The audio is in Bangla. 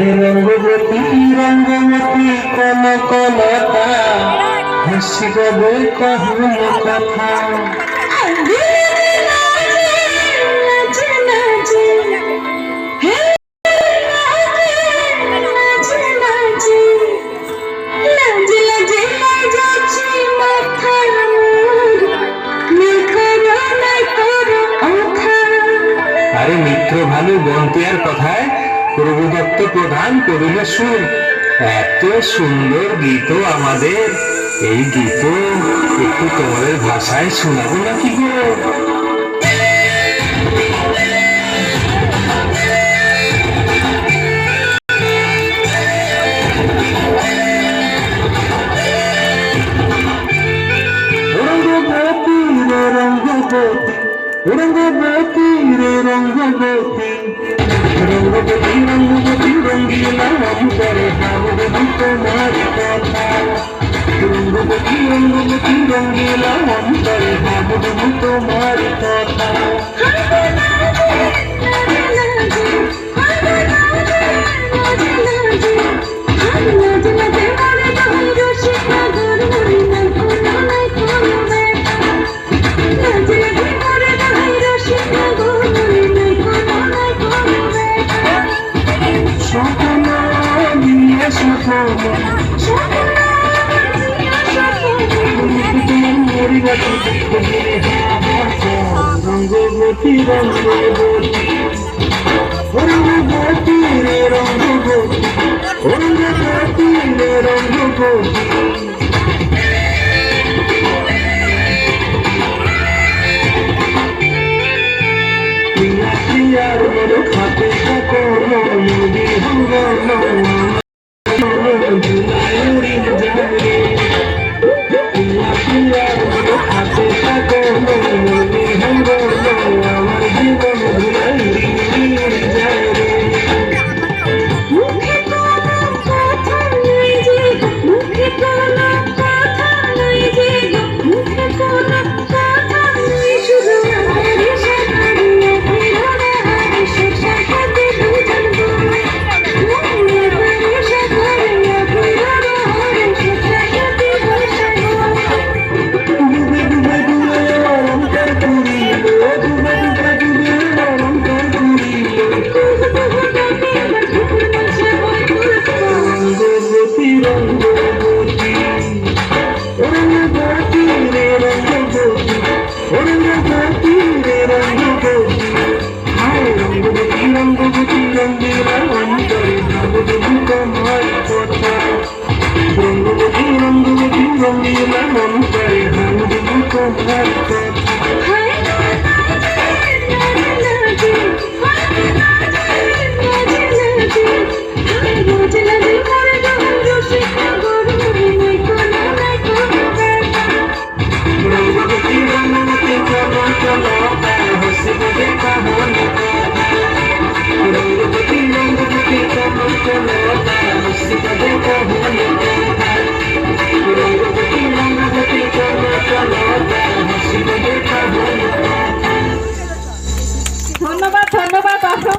রঙ্গবতী রঙ্গবতী কোন কোনটা হাসি গবে কহন কথা আরে মিত্র ভানু বন্তিয়ার কথায় প্রভুদত্ত প্রধান করিলে সুর এত সুন্দর গীত আমাদের। এই গীত একটু তোমাদের ভাষায় শোনাবো নাকি গো? রঙ্গবতী রে রঙ্গবতী রঙ্গবতী রে রঙ্গবতী রঙ্গবতী রঙ্গবতী রঙ্গিলা অন্তরে ভাববতী তোমার কথা রঙ্গবতী রঙ্গবতী রঙ্গিলা অন্তরে রঙ্গবতী রঙ্গবতী রঙ্গবতী রে রঙ্গবতী রঙ্গবতী রে রঙ্গবতী প্রিয়া প্রিয়ার মন খাতে থাকো নদী হঙ্গন রে রঙ্গবতী হায় রঙ্গবতী রঙ্গবতী রঙ্গিলা অন্তরে ভাববতী তোমার 随便他。